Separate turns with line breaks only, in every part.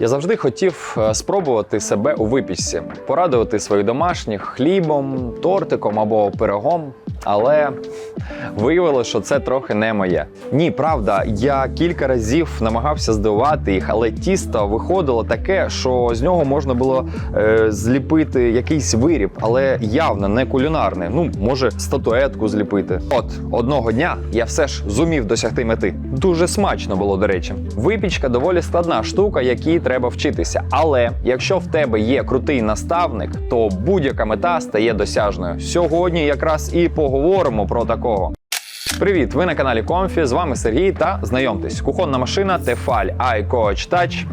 Я завжди хотів е, спробувати себе у випічці, порадувати своїх домашніх хлібом, тортиком або пирогом. Але виявилося, що це трохи не моє. Ні, правда, я кілька разів намагався здивувати їх, але тісто виходило таке, що з нього можна було е, зліпити якийсь виріб, але явно не кулінарний. Ну, може, статуетку зліпити. От одного дня я все ж зумів досягти мети. Дуже смачно було, до речі. Випічка доволі складна штука, якій треба вчитися. Але якщо в тебе є крутий наставник, то будь-яка мета стає досяжною. Сьогодні якраз і поговоримо про такого. Привіт! Ви на каналі Комфі. З вами Сергій та знайомтесь. Кухонна машина Tefal iCoach Touch.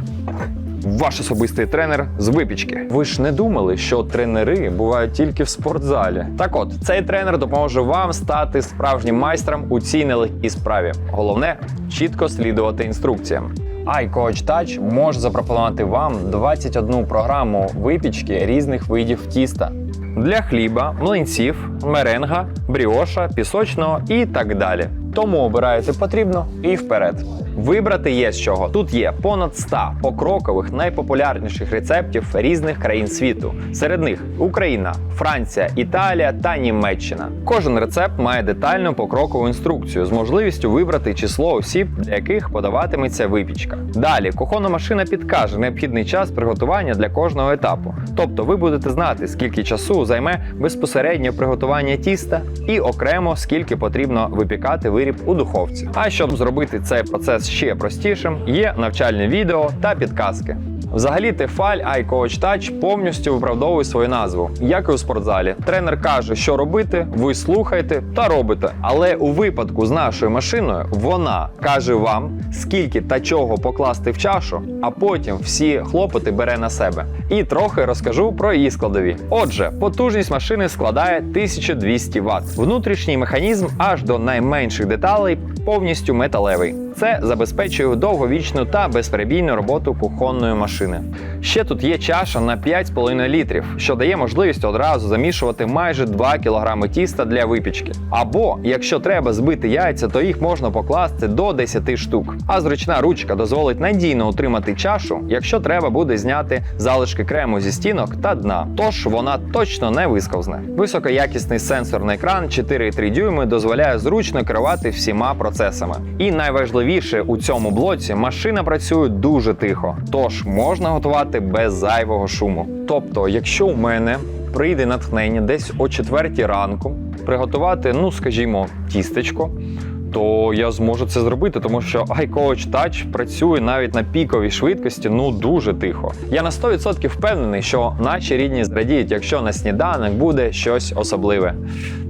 Ваш особистий тренер з випічки. Ви ж не думали, що тренери бувають тільки в спортзалі. Так от, цей тренер допоможе вам стати справжнім майстром у цій нелегкій справі. Головне чітко слідувати інструкціям. iCoach Touch може запропонувати вам 21 програму випічки різних видів тіста для хліба, млинців, меренга, бріоша, пісочного і так далі. Тому обирайте потрібно і вперед. Вибрати є з чого. Тут є понад 100 покрокових найпопулярніших рецептів різних країн світу. Серед них Україна, Франція, Італія та Німеччина. Кожен рецепт має детальну покрокову інструкцію з можливістю вибрати число осіб, для яких подаватиметься випічка. Далі кухонна машина підкаже необхідний час приготування для кожного етапу. Тобто ви будете знати, скільки часу займе безпосередньо приготування тіста, і окремо скільки потрібно випікати виріб у духовці. А щоб зробити цей процес ще простішим, є навчальне відео та підказки. Взагалі, Tefal iCoach Touch повністю виправдовує свою назву, як і у спортзалі. Тренер каже, що робити, ви слухаєте та робите. Але у випадку з нашою машиною вона каже вам, скільки та чого покласти в чашу, а потім всі хлопоти бере на себе. І трохи розкажу про її складові. Отже, потужність машини складає 1200 Вт. Внутрішній механізм аж до найменших деталей повністю металевий. Це забезпечує довговічну та безперебійну роботу кухонної машини. Ще тут є чаша на 5,5 літрів, що дає можливість одразу замішувати майже 2 кг тіста для випічки. Або, якщо треба збити яйця, то їх можна покласти до 10 штук. А зручна ручка дозволить надійно утримати чашу, якщо треба буде зняти залишки крему зі стінок та дна. Тож вона точно не висковзне. Високоякісний сенсорний екран 4,3 дюйми дозволяє зручно керувати всіма процесами. І найважливіше у цьому блоці машина працює дуже тихо, тож можна готувати без зайвого шуму. Тобто, якщо у мене прийде натхнення десь о 4 ранку приготувати, ну скажімо, тістечко. То я зможу це зробити, тому що iCoach Touch працює навіть на піковій швидкості, ну дуже тихо. Я на 100% впевнений, що наші рідні зрадіють, якщо на сніданок буде щось особливе.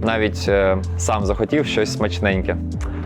Навіть е, сам захотів щось смачненьке.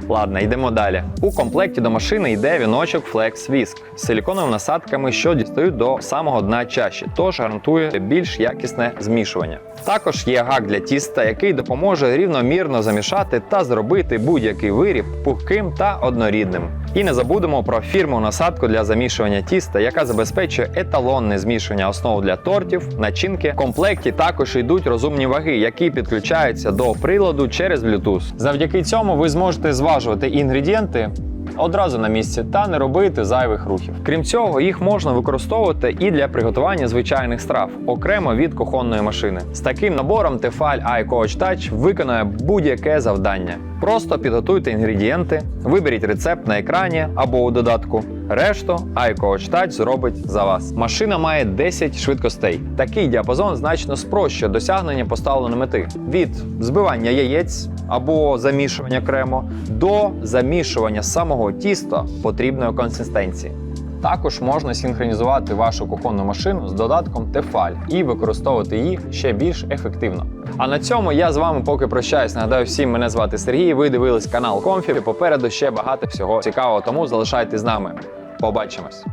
Ладно, йдемо далі. У комплекті до машини йде віночок Flex Whisk з силіконовими насадками, що дістають до самого дна чаші, тож гарантує більш якісне змішування. Також є гак для тіста, який допоможе рівномірно замішати та зробити будь-який виріб пухким та однорідним. І не забудемо про фірму насадку для замішування тіста, яка забезпечує еталонне змішування основ для тортів, начинки. В комплекті також йдуть розумні ваги, які підключаються до приладу через Bluetooth. Завдяки цьому ви зможете зважувати інгредієнти одразу на місці та не робити зайвих рухів. Крім цього, їх можна використовувати і для приготування звичайних страв, окремо від кухонної машини. З таким набором Tefal iCoach Touch виконує будь-яке завдання. Просто підготуйте інгредієнти, виберіть рецепт на екрані або у додатку. Решту iCoach Touch зробить за вас. Машина має 10 швидкостей. Такий діапазон значно спрощує досягнення поставленої мети від збивання яєць або замішування крему до замішування самого тіста потрібної консистенції. Також можна синхронізувати вашу кухонну машину з додатком Tefal і використовувати її ще більш ефективно. А на цьому я з вами поки прощаюсь. Нагадаю всім, мене звати Сергій. Ви дивились канал Комфі. Попереду ще багато всього цікавого, тому залишайтесь з нами. Побачимось.